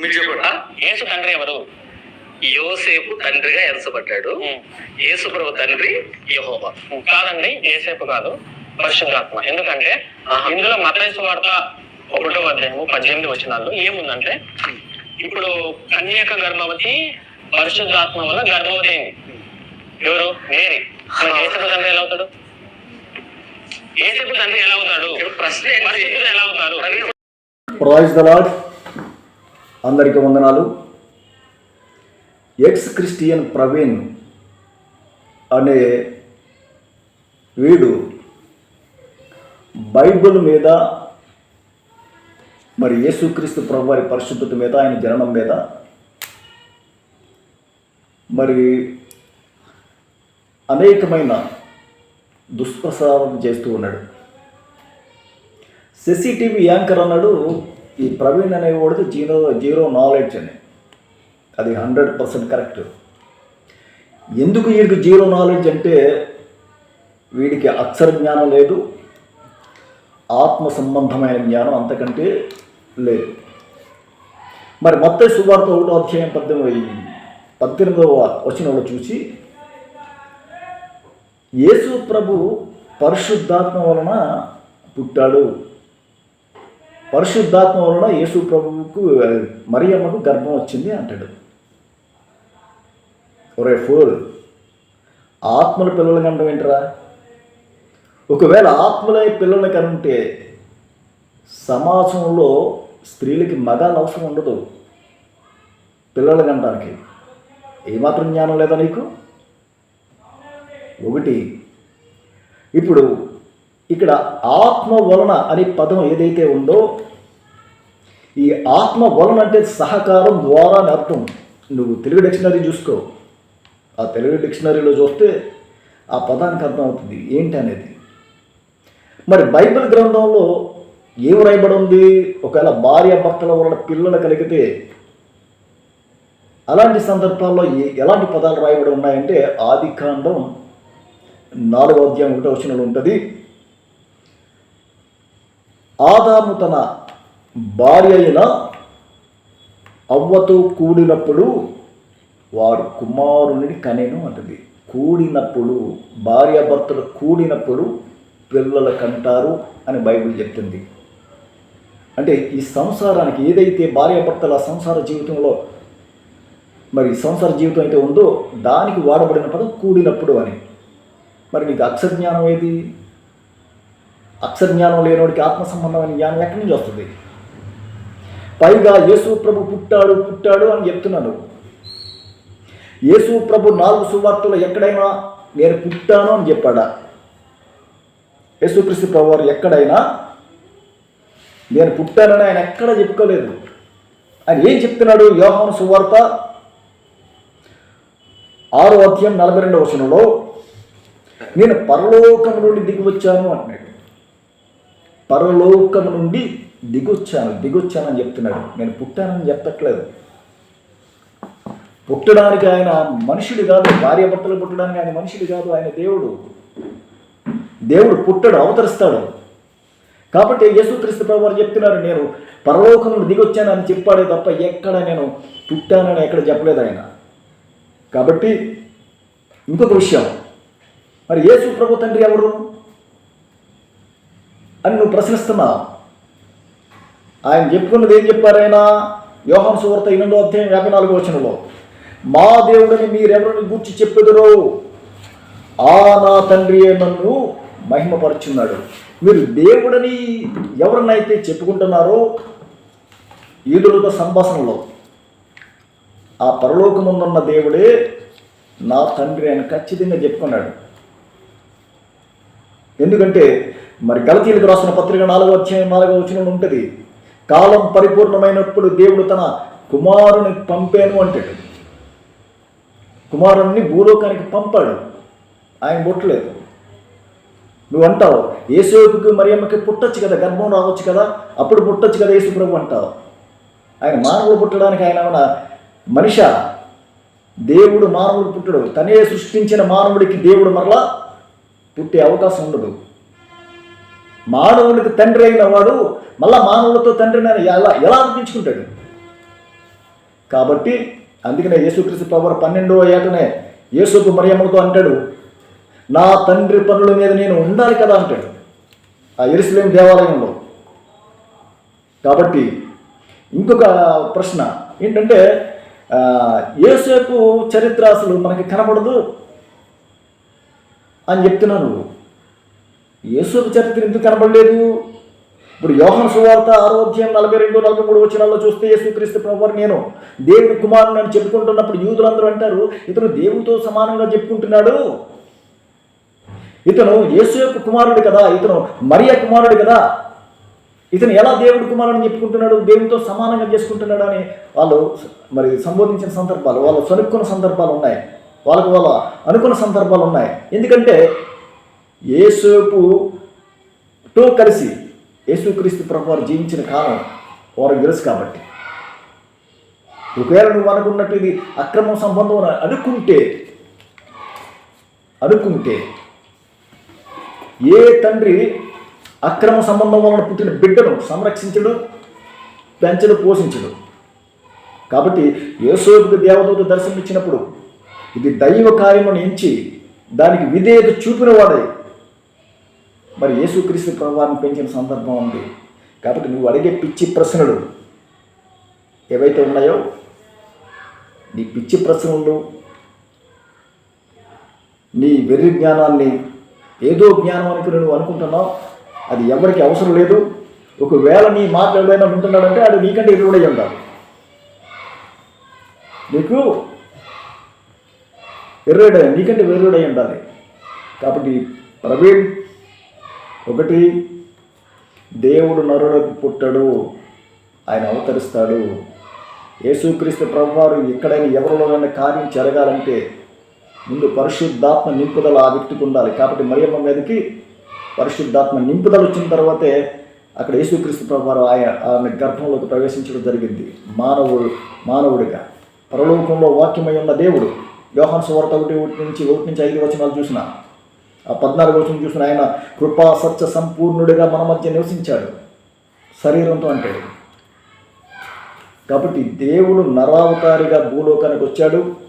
మీరు చెప్పండి. యేసు తండ్రి ఎవరు? యోసేపు తండ్రిగా ఎంచబడ్డాడు యేసు ప్రభు తండ్రి యెహోవా. కాదండి ఏసేపు కాదు పరిశుద్ధాత్మ. ఎందుకంటే. ఇందులో మతైసు వార్త ఒకటో అధ్యాయము పద్దెనిమిది వచనాల్లో ఏముందంటే ఇప్పుడు కన్యక గర్భవతి పరిశుద్ధాత్మ వల్ల గర్భవతి అయింది. ఎవరు? మేరీ. ఏసేపు తండ్రి ఎలా అవుతాడు? ఏసేపు తండ్రి ఎలా అవుతాడు? ఇక్కడ ప్రశ్న ఎలా అవుతారు ప్రైజ్ ద లాడ్ అందరికీ వందనాలు. ఎక్స్ క్రిస్టియన్ ప్రవీణ్ అనే వీడు బైబిల్ మీద మరి యేసుక్రీస్తు ప్రభు వారి పరిశుద్ధత మీద ఆయన జననం మీద మరి అనేకమైన దుష్ప్రసారం చేస్తూ ఉన్నాడు. సిసిటీవీ యాంకర్ అన్నాడు ఈ ప్రవీణ్ అనేవాడిది జీరో జీరో నాలెడ్జ్ అని. అది హండ్రెడ్ పర్సెంట్ కరెక్ట్ ఎందుకు వీడికి జీరో నాలెడ్జ్ అంటే వీడికి అక్షర జ్ఞానం లేదు ఆత్మ సంబంధమైన జ్ఞానం అంతకంటే లేదు. మరి మొత్తం సువార్త ఒకటో అధ్యాయం పద్దెనిమిది పద్దెనిమిదవ వచనంలో చూసి యేసు ప్రభు పరిశుద్ధాత్మ వలన పుట్టాడు. పరిశుద్ధాత్మ వలన యేసు ప్రభువుకు మరియమ్మకు గర్భం వచ్చింది అంటాడు. ఒరే ఫోర్ ఆత్మల పిల్లలు కనడం ఏంటరా? ఒకవేళ ఆత్మలే పిల్లలు కనుంటే సమాజంలో స్త్రీలకి మగాలు అవసరం ఉండదు. పిల్లలు కనడానికి ఏమాత్రం జ్ఞానం లేదా నీకు? ఒకటి ఇప్పుడు ఇక్కడ ఆత్మ వలన అనే పదం ఏదైతే ఉందో ఈ ఆత్మ వలన అంటే సహకారం ద్వారా అని అర్థం. నువ్వు తెలుగు డిక్షనరీ చూసుకో. ఆ తెలుగు డిక్షనరీలో చూస్తే ఆ పదానికి అర్థం అవుతుంది. ఏంటి అనేది? మరి బైబిల్ గ్రంథంలో ఏం రాయబడి ఉంది? ఒకవేళ భార్య భర్తల వలన పిల్లలు కలిగితే అలాంటి సందర్భాల్లో ఎలాంటి పదాలు రాయబడి ఉన్నాయంటే ఆది కాండం నాలుగో అధ్యాయం ఒకటో వచనంలో ఉంటుంది. ఆదాము తన భార్య అయిన అవ్వతో కూడినప్పుడు వారు కుమారుని కనెను అంటది. కూడినప్పుడు భార్యాభర్తలు కూడినప్పుడు పిల్లలు కంటారు అని బైబిల్ చెప్తుంది. అంటే ఈ సంసారానికి ఏదైతే భార్యాభర్తల సంసార జీవితంలో మరి సంసార జీవితం అయితే ఉందో దానికి వాడబడిన పదం కూడినప్పుడు అని. మరి నీకు అక్షర జ్ఞానం ఏది? అక్షర జ్ఞానం లేనివాడికి ఆత్మ సంబంధమైన జ్ఞానం ఎక్కడి నుంచి వస్తుంది? పైగా యేసు ప్రభు పుట్టాడు పుట్టాడు అని చెప్తున్నాను. యేసు ప్రభు నాలుగు సువార్తలు ఎక్కడైనా నేను పుట్టాను అని చెప్పాడా? యేసుక్రీస్తు ప్రభు వారు ఎక్కడైనా నేను పుట్టానని ఆయన ఎక్కడ చెప్పుకోలేదు. ఆయన ఏం చెప్తున్నాడు? యోహాను సువార్త ఆరో అధ్యాయం నలభై రెండవ వచనంలో నేను పరలోకం నుండి దిగి వచ్చాను అంటున్నాడు. పరలోకం నుండి దిగొచ్చాను దిగొచ్చానని చెప్తున్నాడు. నేను పుట్టానని చెప్పట్లేదు. పుట్టడానికి ఆయన మనుషుడు కాదు భార్య భర్తలు పుట్టడానికి ఆయన మనుషుడు కాదు ఆయన దేవుడు. దేవుడు పుట్టడు అవతరిస్తాడు. కాబట్టి యేసుక్రీస్తు ప్రభు వారు చెప్తున్నారు నేను పరలోకం నుండి దిగొచ్చానని చెప్పాడే తప్ప ఎక్కడ నేను పుట్టానని ఎక్కడ చెప్పలేదు ఆయన. కాబట్టి ఇంకొక విషయం. మరి యేసు ప్రభు తండ్రి ఎవరు? అని నువ్వు ప్రశ్నిస్తున్నావు ఆయన చెప్పుకున్నది ఏం చెప్పారైనా యోహన్ సువర్త సువార్త ఎనిమిదో అధ్యాయం యాభై నాలుగో వచనంలో. మా దేవుడిని మీరెవరిని గూర్చి చెప్పుదురో? ఆ నా తండ్రి నన్ను మహిమపరుచున్నాడు. మీరు దేవుడని ఎవరినైతే చెప్పుకుంటున్నారో ఈదులతో సంభాషణలో ఆ పరలోకముందున్న దేవుడే నా తండ్రి అని ఖచ్చితంగా చెప్పుకున్నాడు. ఎందుకంటే మరి గలతీలకు రాసిన పత్రిక నాలుగో అధ్యాయం నాలుగో వచనం ఉంటుంది కాలం పరిపూర్ణమైనప్పుడు దేవుడు తన కుమారుని పంపాను అంటాడు. కుమారుణ్ణి భూలోకానికి పంపాడు. ఆయన పుట్టలేదు. నువ్వు అంటావు యేసుకి మరియమ్మకి పుట్టచ్చు కదా గర్భం రావచ్చు కదా అప్పుడు పుట్టచ్చు కదా యేసు ప్రభు అంటావు. ఆయన మానవుడు పుట్టడానికి ఆయన ఏమైనా మనిష? దేవుడు మానవుడు పుట్టడు. తనే సృష్టించిన మానవుడికి దేవుడు మరలా పుట్టే అవకాశం ఉండదు. మానవుడికి తండ్రి అయిన వాడు మళ్ళా మానవులతో తండ్రిని ఎలా ఎలా అనిపించుకుంటాడు కాబట్టి అందుకనే యేసుక్రీస్తు పవర్ పన్నెండో ఏటనే యేసుకు మరియమ్మతో అంటాడు నా తండ్రి పనుల మీద నేను ఉండాలి కదా అంటాడు. ఆ ఎరుసలేం దేవాలయంలో. కాబట్టి ఇంకొక ప్రశ్న ఏంటంటే ఏసేపు చరిత్ర అసలు మనకి కనపడదు అని చెప్తున్నాను. యేసు చరిత్ర ఎందుకు కనబడలేదు? ఇప్పుడు యోహన్ సువార్త ఆరోధ్యం నలభై రెండు నలభై మూడు వచ్చినాల్లో చూస్తే యేసుక్రీస్తు ప్రభువారు నేను దేవుడి కుమారుని అని చెప్పుకుంటున్నప్పుడు యూదులందరూ అంటారు ఇతను దేవుడితో సమానంగా చెప్పుకుంటున్నాడు. ఇతను యేసు యొక్క కుమారుడు కదా ఇతను మరియ కుమారుడు కదా. ఇతను ఎలా దేవుడి కుమారుని చెప్పుకుంటున్నాడు? దేవునితో సమానంగా చేసుకుంటున్నాడు? అని వాళ్ళు మరి సంబోధించిన సందర్భాలు వాళ్ళు సనుక్కున్న సందర్భాలు ఉన్నాయి. వాళ్ళకు వాళ్ళ అనుకున్న సందర్భాలు ఉన్నాయి. ఎందుకంటే యేసుపుతో కలిసి యేసుక్రీస్తు ప్రభు వారు జీవించిన కాలం వారు తెలుసు కాబట్టి. ఒకవేళ నువ్వు అనుకున్నట్టు ఇది అక్రమ సంబంధం అనుకుంటే అనుకుంటే ఏ తండ్రి అక్రమ సంబంధం వలన పుట్టిన బిడ్డను సంరక్షించడు పెంచడు పోషించడు. కాబట్టి యేసోపుకు దేవదూత దర్శనం ఇచ్చినప్పుడు ఇది దైవ కార్యమును ఎంచి దానికి విధేయత చూపిన వాడే. మరి యేసుక్రీస్తు ప్రభావాన్ని పెంచిన సందర్భం ఉంది. కాబట్టి నువ్వు అడిగే పిచ్చి ప్రశ్నలు ఏవైతే ఉన్నాయో నీ పిచ్చి ప్రశ్నలు నీ వెర్రి జ్ఞానాన్ని ఏదో జ్ఞానం అనుకుని నువ్వు అనుకుంటున్నావు అది ఎవరికి అవసరం లేదు. ఒకవేళ నీ మాట ఎవరైనా ఉంటున్నాడంటే అది నీకంటే ఎదురుడై ఉండాలి నీకు ఎర్రడ నీకంటే వెర్రుడై ఉండాలి. కాబట్టి ప్రవీణ్ ఒకటి దేవుడు నరులకు పుట్టడు ఆయన అవతరిస్తాడు. యేసుక్రీస్తు ప్రభువారు ఎక్కడైనా ఎవరిలోనైనా కార్యం జరగాలంటే ముందు పరిశుద్ధాత్మ నింపుదల ఆ వ్యక్తికి ఉండాలి. కాబట్టి మరియమ్మ మీదకి పరిశుద్ధాత్మ నింపుదల వచ్చిన తర్వాతే అక్కడ యేసుక్రీస్తు ప్రభువారు ఆయన ఆమె గర్భంలోకి ప్రవేశించడం జరిగింది. మానవుడు మానవుడిగా పరలోకంలో వాక్యమై ఉన్న దేవుడు. యోహాన్ సువార్త ఒకటి ఒకటి నుంచి ఒకటి నుంచి ఐదు వచనాలు చూసిన. ఆ పద్నాలుగు వచనం చూసిన ఆయన కృపా సత్య సంపూర్ణుడిగా మన మధ్య నివసించాడు. శరీరంతో అంటాడు. కాబట్టి దేవుడు నరావతారిగా భూలోకానికి వచ్చాడు.